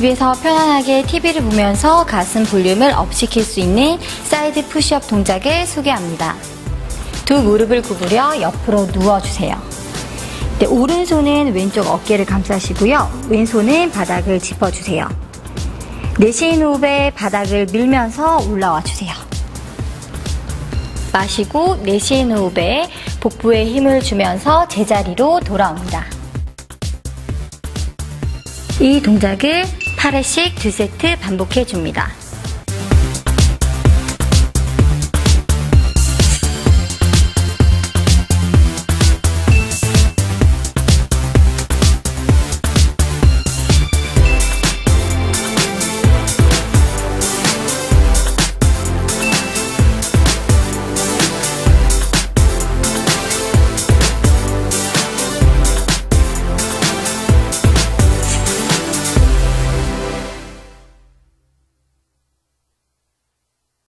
집에서 편안하게 TV를 보면서 가슴 볼륨을 업시킬 수 있는 사이드 푸시업 동작을 소개합니다. 두 무릎을 구부려 옆으로 누워주세요. 네, 오른손은 왼쪽 어깨를 감싸시고요. 왼손은 바닥을 짚어주세요. 내쉬는 호흡에 바닥을 밀면서 올라와 주세요. 마시고 내쉬는 호흡에 복부에 힘을 주면서 제자리로 돌아옵니다. 이 동작을 8회씩 2세트 반복해 줍니다.